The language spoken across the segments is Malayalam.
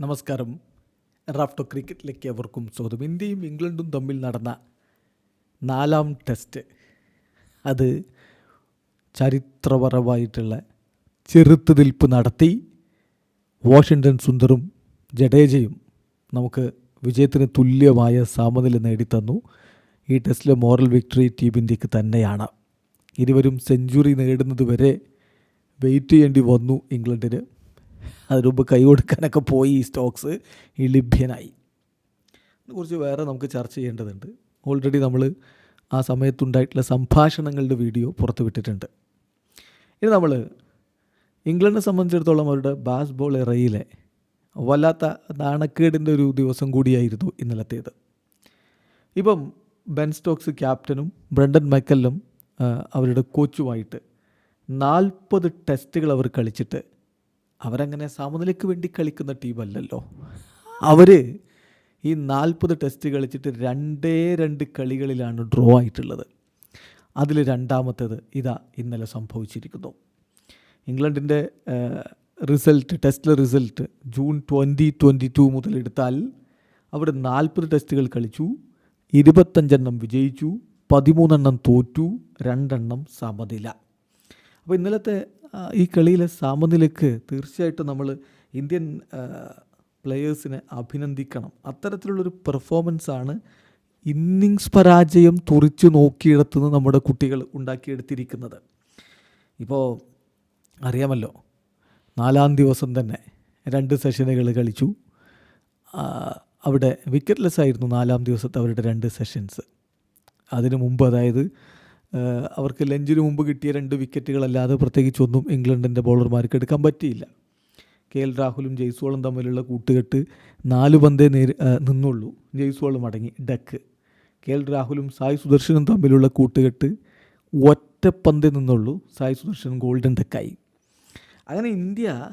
നമസ്കാരം. റാഫ്റ്റോ ക്രിക്കറ്റിലേക്ക് അവർക്കും സ്വാഗതം. ഇന്ത്യയും ഇംഗ്ലണ്ടും തമ്മിൽ നടന്ന നാലാം ടെസ്റ്റ് അത് ചരിത്രപരമായിട്ടുള്ള ചെറുത്തുനിൽപ്പ് നടത്തി വാഷിങ്ടൺ സുന്ദറും ജഡേജയും നമുക്ക് വിജയത്തിന് തുല്യമായ സമനില നേടിത്തന്നു. ഈ ടെസ്റ്റിലെ മോറൽ വിക്ടറി ടീം ഇന്ത്യയ്ക്ക് തന്നെയാണ്. ഇരുവരും സെഞ്ചുറി നേടുന്നത് വരെ വെയിറ്റ് ചെയ്യേണ്ടി വന്നു ഇംഗ്ലണ്ടിന്. അതിനുമുമ്പ് കൈ കൊടുക്കാനൊക്കെ പോയി ഈ സ്റ്റോക്സ്. ഈ ലഭ്യനായി ഇതിനെക്കുറിച്ച് വേറെ നമുക്ക് ചർച്ച ചെയ്യേണ്ടതുണ്ട്. ഓൾറെഡി നമ്മൾ ആ സമയത്തുണ്ടായിട്ടുള്ള സംഭാഷണങ്ങളുടെ വീഡിയോ പുറത്ത് വിട്ടിട്ടുണ്ട്. ഇനി നമ്മൾ ഇംഗ്ലണ്ടിനെ സംബന്ധിച്ചിടത്തോളം അവരുടെ ബാസ്ബോൾ എറയിലെ വല്ലാത്ത നാണക്കേടിന്റെ ഒരു ദിവസം കൂടിയായിരുന്നു ഇന്നലത്തേത്. ഇപ്പം ബെൻ സ്റ്റോക്സ് ക്യാപ്റ്റനും ബ്രണ്ടൻ മെക്കല്ലും അവരുടെ കോച്ചുമായിട്ട് നാൽപ്പത് ടെസ്റ്റുകൾ അവർ കളിച്ചിട്ട് അവരങ്ങനെ സമനിലയ്ക്ക് വേണ്ടി കളിക്കുന്ന ടീമല്ലല്ലോ. അവർ ഈ നാൽപ്പത് ടെസ്റ്റ് കളിച്ചിട്ട് രണ്ടേ രണ്ട് കളികളിലാണ് ഡ്രോ ആയിട്ടുള്ളത്. അതിൽ രണ്ടാമത്തേത് ഇതാ ഇന്നലെ സംഭവിച്ചിരിക്കുന്നു. ഇംഗ്ലണ്ടിന്റെ result ടെസ്റ്റിലെ result June twenty twenty two മുതൽ എടുത്താൽ അവർ നാൽപ്പത് ടെസ്റ്റുകൾ കളിച്ചു ഇരുപത്തഞ്ചെണ്ണം വിജയിച്ചു പതിമൂന്നെണ്ണം തോറ്റു രണ്ടെണ്ണം സമനില. അപ്പോൾ ഇന്നലത്തെ ഈ കളിയിലെ സമനിലക്ക് തീർച്ചയായിട്ടും നമ്മൾ ഇന്ത്യൻ പ്ലെയേഴ്സിനെ അഭിനന്ദിക്കണം. അത്തരത്തിലുള്ളൊരു പെർഫോമൻസാണ് ഇന്നിങ്സ് പരാജയം തുറിച്ചു നോക്കിയിടത്തുനിന്ന് നമ്മുടെ കുട്ടികൾ ഉണ്ടാക്കിയെടുത്തിരിക്കുന്നത്. ഇപ്പോൾ അറിയാമല്ലോ നാലാം ദിവസം തന്നെ രണ്ട് സെഷനുകൾ കളിച്ചു. അവിടെ വിക്കറ്റ്ലെസ് ആയിരുന്നു നാലാം ദിവസത്തെ അവരുടെ രണ്ട് സെഷൻസ് അതിനു മുമ്പ് അതായത് അവർക്ക് ലഞ്ചിന് മുമ്പ് കിട്ടിയ രണ്ട് വിക്കറ്റുകളല്ലാതെ പ്രത്യേകിച്ചൊന്നും ഇംഗ്ലണ്ടിന്റെ ബൗളർമാർക്ക് എടുക്കാൻ പറ്റിയില്ല. കെ എൽ രാഹുലും ജയ്സ്വാളും തമ്മിലുള്ള കൂട്ടുകെട്ട് നാല് പന്തേ നേരി നിന്നുള്ളൂ. ജയ്സ്വാളും അടങ്ങി. ഡക്ക്. കെ എൽ രാഹുലും സായ് സുദർശനും തമ്മിലുള്ള കൂട്ടുകെട്ട് ഒറ്റ പന്തേ നിന്നുള്ളൂ. സായ് സുദർശൻ ഗോൾഡൻ ഡക്കായി. അങ്ങനെ ഇന്ത്യ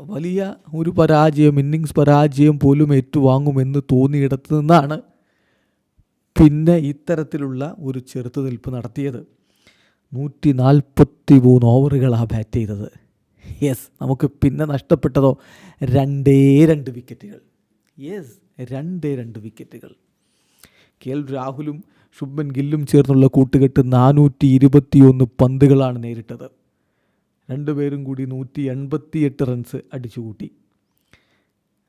വലിയ ഒരു പരാജയം ഇന്നിങ്സ് പരാജയം പോലും ഏറ്റുവാങ്ങുമെന്ന് തോന്നിയിടത്ത് നിന്നാണ് പിന്നെ ഇത്തരത്തിലുള്ള ഒരു ചെറുത്തുനിൽപ്പ് നടത്തിയത്. നൂറ്റി നാൽപ്പത്തി മൂന്ന് ഓവറുകളാണ് ബാറ്റ് ചെയ്തത്. യെസ് നമുക്ക് പിന്നെ നഷ്ടപ്പെട്ടതോ? രണ്ടേ രണ്ട് വിക്കറ്റുകൾ യെസ് രണ്ടേ രണ്ട് വിക്കറ്റുകൾ കെ എൽ രാഹുലും ശുഭൻ ഗില്ലും ചേർന്നുള്ള കൂട്ടുകെട്ട് നാനൂറ്റി ഇരുപത്തിയൊന്ന് പന്തുകളാണ് നേരിട്ടത്. രണ്ടുപേരും കൂടി നൂറ്റി എൺപത്തിയെട്ട് റൺസ് അടിച്ചുകൂട്ടി.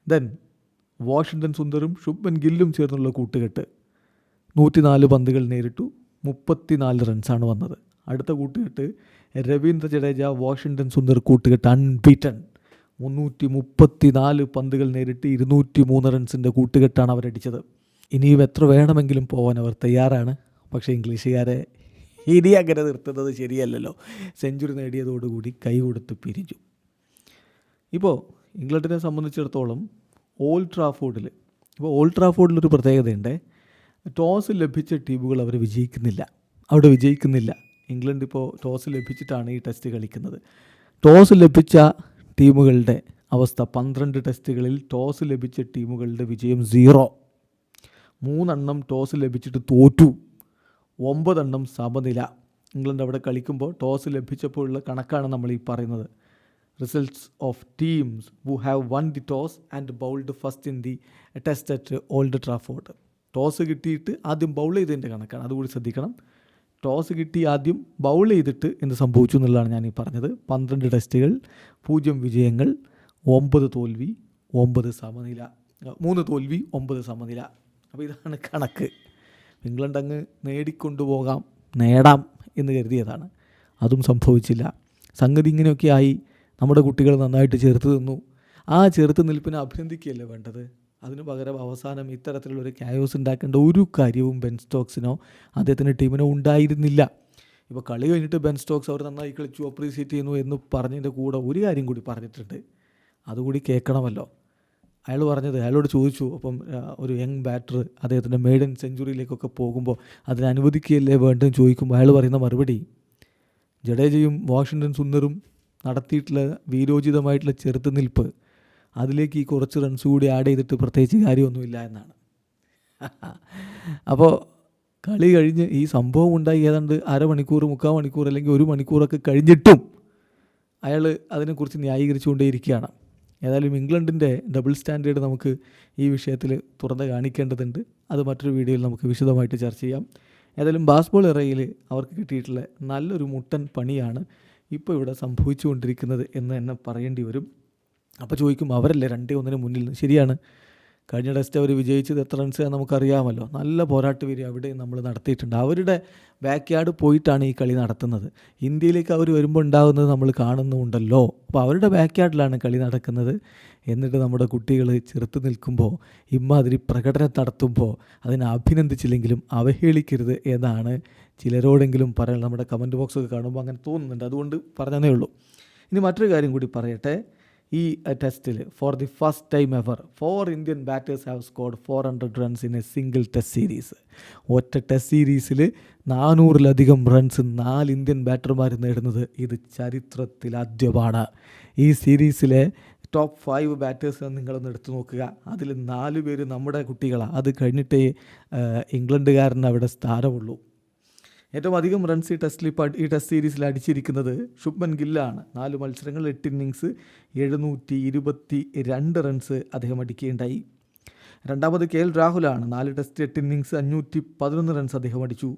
ദെൻ വാഷിങ്ടൺ സുന്ദറും ശുഭൻ ഗില്ലും ചേർന്നുള്ള കൂട്ടുകെട്ട്. നൂറ്റിനാല് പന്തുകൾ നേരിട്ടു. മുപ്പത്തിനാല് റൺസാണ് വന്നത്. അടുത്ത കൂട്ടുകെട്ട് രവീന്ദ്ര ജഡേജ വാഷിങ്ടൺ സുന്ദർ കൂട്ടുകെട്ട് അൺബീറ്റൺ. മുന്നൂറ്റി മുപ്പത്തിനാല് പന്തുകൾ നേരിട്ട് ഇരുന്നൂറ്റി മൂന്ന് റൺസിന്റെ കൂട്ടുകെട്ടാണ് അവരടിച്ചത്. ഇനിയും എത്ര വേണമെങ്കിലും പോകാൻ അവർ തയ്യാറാണ്. പക്ഷേ ഇംഗ്ലീഷുകാരെ ഇനി അങ്ങനെ നിർത്തുന്നത് ശരിയല്ലല്ലോ. സെഞ്ചുറി നേടിയതോടുകൂടി കൈ കൊടുത്ത് പിരിഞ്ഞു. ഇപ്പോൾ ഇംഗ്ലണ്ടിനെ സംബന്ധിച്ചിടത്തോളം ഓൾഡ് ട്രാഫോർഡിൽ ഇപ്പോൾ ഓൾഡ് ട്രാഫോർഡിൽ ഒരു പ്രത്യേകതയുണ്ട്. ടോസ് ലഭിച്ച ടീമുകൾ അവർ വിജയിക്കുന്നില്ല. അവിടെ വിജയിക്കുന്നില്ല. ഇംഗ്ലണ്ട് ഇപ്പോൾ ടോസ് ലഭിച്ചിട്ടാണ് ഈ ടെസ്റ്റ് കളിക്കുന്നത്. ടോസ് ലഭിച്ച ടീമുകളുടെ അവസ്ഥ പന്ത്രണ്ട് ടെസ്റ്റുകളിൽ ടോസ് ലഭിച്ച ടീമുകളുടെ വിജയം സീറോ. മൂന്നെണ്ണം ടോസ് ലഭിച്ചിട്ട് തോറ്റു. ഒമ്പതെണ്ണം സമനില. ഇംഗ്ലണ്ട് അവിടെ കളിക്കുമ്പോൾ ടോസ് ലഭിച്ചപ്പോഴുള്ള കണക്കാണ് നമ്മൾ ഈ പറയുന്നത്. Results of teams who have won the toss and bowled first in the test at Old Trafford toss കിട്ടിയിട്ട് ആദ്യം ബൗൾ ചെയ്തതിന്റെ കണക്കാണ്. അതുകൂടി ശ്രദ്ധിക്കണം. ടോസ് കിട്ടി ആദ്യം ബൗൾ ചെയ്തിട്ട് എന്ത് സംഭവിച്ചു എന്നുള്ളതാണ് ഞാൻ ഈ പറഞ്ഞത്. പന്ത്രണ്ട് ടെസ്റ്റുകൾ പൂജ്യം വിജയങ്ങൾ ഒമ്പത് തോൽവി ഒമ്പത് സമനില. മൂന്ന് തോൽവി ഒമ്പത് സമനില. അപ്പോൾ ഇതാണ് കണക്ക്. ഇംഗ്ലണ്ട് അങ്ങ് നേടിക്കൊണ്ടുപോകാം നേടാം എന്ന് കരുതിയതാണ്. അതും സംഭവിച്ചില്ല. സംഗതി ഇങ്ങനെയൊക്കെ ആയി. നമ്മുടെ കുട്ടികൾ നന്നായിട്ട് ചേർത്ത് നിന്നു. ആ ചെറുത്ത് നിൽപ്പിനെ അഭിനന്ദിക്കുകയല്ലേ വേണ്ടത്? അതിനു പകരം അവസാനം ഇത്തരത്തിലുള്ളൊരു ക്യായോസ് ഉണ്ടാക്കേണ്ട ഒരു കാര്യവും ബെൻ സ്റ്റോക്സിനോ അദ്ദേഹത്തിന്റെ ടീമിനോ ഉണ്ടായിരുന്നില്ല. ഇപ്പോൾ കളി കഴിഞ്ഞിട്ട് ബെൻ സ്റ്റോക്സ് അവർ നന്നായി കളിച്ചു അപ്രീസിയേറ്റ് ചെയ്യുന്നു എന്ന് പറഞ്ഞതിന്റെ കൂടെ ഒരു കാര്യം കൂടി പറഞ്ഞിട്ടുണ്ട്. അതുകൂടി കേൾക്കണമല്ലോ. അയാൾ പറഞ്ഞത് അയാളോട് ചോദിച്ചു അപ്പം ഒരു യങ് ബാറ്റർ അദ്ദേഹത്തിന്റെ മെയ്ഡൻ സെഞ്ചുറിയിലേക്കൊക്കെ പോകുമ്പോൾ അതിനെ അനുവദിക്കുകയല്ലേ വേണ്ടെന്ന് ചോദിക്കുമ്പോൾ അയാൾ പറയുന്ന മറുപടി ജഡേജയും വാഷിങ്ടൺ സുന്ദറും നടത്തിയിട്ടുള്ള വീരോചിതമായിട്ടുള്ള ചെറുത്തുനിൽപ്പ് അതിലേക്ക് ഈ കുറച്ച് റൺസ് കൂടി ആഡ് ചെയ്തിട്ട് പ്രത്യേകിച്ച് കാര്യമൊന്നുമില്ല എന്നാണ്. അപ്പോൾ കളി കഴിഞ്ഞ് ഈ സംഭവം ഉണ്ടായി ഏതാണ്ട് അരമണിക്കൂർ മുക്കാൽ മണിക്കൂർ അല്ലെങ്കിൽ ഒരു മണിക്കൂറൊക്കെ കഴിഞ്ഞിട്ടും അയാൾ അതിനെക്കുറിച്ച് ന്യായീകരിച്ചുകൊണ്ടേയിരിക്കുകയാണ്. ഏതായാലും ഇംഗ്ലണ്ടിന്റെ ഡബിൾ സ്റ്റാൻഡേർഡ് നമുക്ക് ഈ വിഷയത്തിൽ തുറന്ന് കാണിക്കേണ്ടതുണ്ട്. അത് മറ്റൊരു വീഡിയോയിൽ നമുക്ക് വിശദമായിട്ട് ചർച്ച ചെയ്യാം. ഏതായാലും ബാസ്ബോൾ ഇറയിൽ അവർക്ക് കിട്ടിയിട്ടുള്ള നല്ലൊരു മുട്ടൻ പണിയാണ് ഇപ്പോൾ ഇവിടെ സംഭവിച്ചുകൊണ്ടിരിക്കുന്നത് എന്ന് തന്നെ പറയേണ്ടി വരും. അപ്പോൾ ചോദിക്കും അവരല്ലേ രണ്ടേ ഒന്നിന് മുന്നിൽ? ശരിയാണ്. കഴിഞ്ഞ ടെസ്റ്റ് അവർ വിജയിച്ചത് എത്ര റൺസ് നമുക്കറിയാമല്ലോ. നല്ല പോരാട്ട് വരും അവിടെ നമ്മൾ നടത്തിയിട്ടുണ്ട്. അവരുടെ ബാക്ക് യാർഡ് പോയിട്ടാണ് ഈ കളി നടത്തുന്നത്. ഇന്ത്യയിലേക്ക് അവർ വരുമ്പോൾ ഉണ്ടാകുന്നത് നമ്മൾ കാണുന്നുണ്ടല്ലോ. അപ്പോൾ അവരുടെ ബാക്ക് യാർഡിലാണ് കളി നടക്കുന്നത്. എന്നിട്ട് നമ്മുടെ കുട്ടികൾ ചെറുത്ത് നിൽക്കുമ്പോൾ ഇമ്മാതിരി പ്രകടനം നടത്തുമ്പോൾ അതിനെ അഭിനന്ദിച്ചില്ലെങ്കിലും അവഹേളിക്കരുത് എന്നാണ് ചിലരോടെങ്കിലും പറയാൻ നമ്മുടെ കമന്റ് ബോക്സൊക്കെ കാണുമ്പോൾ അങ്ങനെ തോന്നുന്നുണ്ട്. അതുകൊണ്ട് പറഞ്ഞതേ ഉള്ളൂ. ഇനി മറ്റൊരു കാര്യം കൂടി പറയട്ടെ. ഈ ടെസ്റ്റിൽ for the first time ever four Indian batters have scored four hundred runs in a single test series. ഒറ്റ ടെസ്റ്റ് സീരീസിൽ നാനൂറിലധികം റൺസ് നാല് ഇന്ത്യൻ ബാറ്റർമാർ നേടുന്നത് ഇത് ചരിത്രത്തിൽ ആദ്യമാണ്. ഈ സീരീസിലെ ടോപ്പ് ഫൈവ് ബാറ്റേഴ്സ് നിങ്ങളൊന്ന് എടുത്തു നോക്കുക. അതിൽ നാല് പേര് നമ്മുടെ കുട്ടികളാണ് അത് കഴിഞ്ഞിട്ടേ ഇംഗ്ലണ്ടുകാരൻ അവിടെ സ്ഥാനമുള്ളൂ. ഏറ്റവും അധികം റൺസ് ഈ ടെസ്റ്റിൽ ഇപ്പോൾ ഈ ടെസ്റ്റ് സീരീസിൽ അടിച്ചിരിക്കുന്നത് ശുഭ്മൻ ഗില്ലാണ് നാല് മത്സരങ്ങൾ എട്ട് ഇന്നിങ്സ് എഴുന്നൂറ്റി ഇരുപത്തി രണ്ട് റൺസ് അദ്ദേഹം അടിക്കുകയുണ്ടായി. രണ്ടാമത് കെ എൽ രാഹുലാണ് നാല് ടെസ്റ്റ് എട്ട് ഇന്നിങ്സ് അഞ്ഞൂറ്റി പതിനൊന്ന് റൺസ് അദ്ദേഹം അടിച്ചു.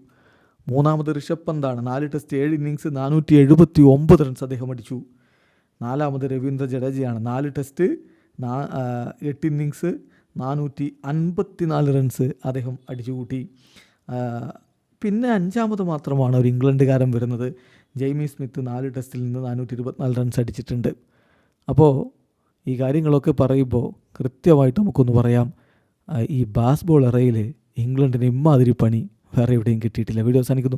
മൂന്നാമത് ഋഷഭ് പന്താണ് നാല് ടെസ്റ്റ് ഏഴ് ഇന്നിങ്സ് നാനൂറ്റി എഴുപത്തി ഒമ്പത് റൺസ് അദ്ദേഹം അടിച്ചു. നാലാമത് രവീന്ദ്ര ജഡേജയാണ് നാല് ടെസ്റ്റ് നാ എട്ട് ഇന്നിങ്സ് നാനൂറ്റി അൻപത്തി നാല് റൺസ് അദ്ദേഹം അടിച്ചുകൂട്ടി. പിന്നെ അഞ്ചാമത് മാത്രമാണ് ഒരു ഇംഗ്ലണ്ടുകാരൻ വരുന്നത്. ജെയ്മി സ്മിത്ത് നാല് ടെസ്റ്റിൽ നിന്ന് നാനൂറ്റി ഇരുപത്തിനാല് റൺസ് അടിച്ചിട്ടുണ്ട്. അപ്പോൾ ഈ കാര്യങ്ങളൊക്കെ പറയുമ്പോൾ കൃത്യമായിട്ട് നമുക്കൊന്ന് പറയാം. ഈ ബാസ്ബോൾ എറയിൽ ഇംഗ്ലണ്ടിന് ഇമ്മാതിരി പണി വേറെ എവിടെയും കിട്ടിയിട്ടില്ല. വീഡിയോ അവസാനിക്കുന്നു.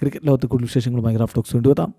ക്രിക്കറ്റ് ലോകത്തെ കൂടുതൽ വിശേഷങ്ങളുമായി ഗ്രാഫ് ടോക്സ് കൊണ്ടുവരാം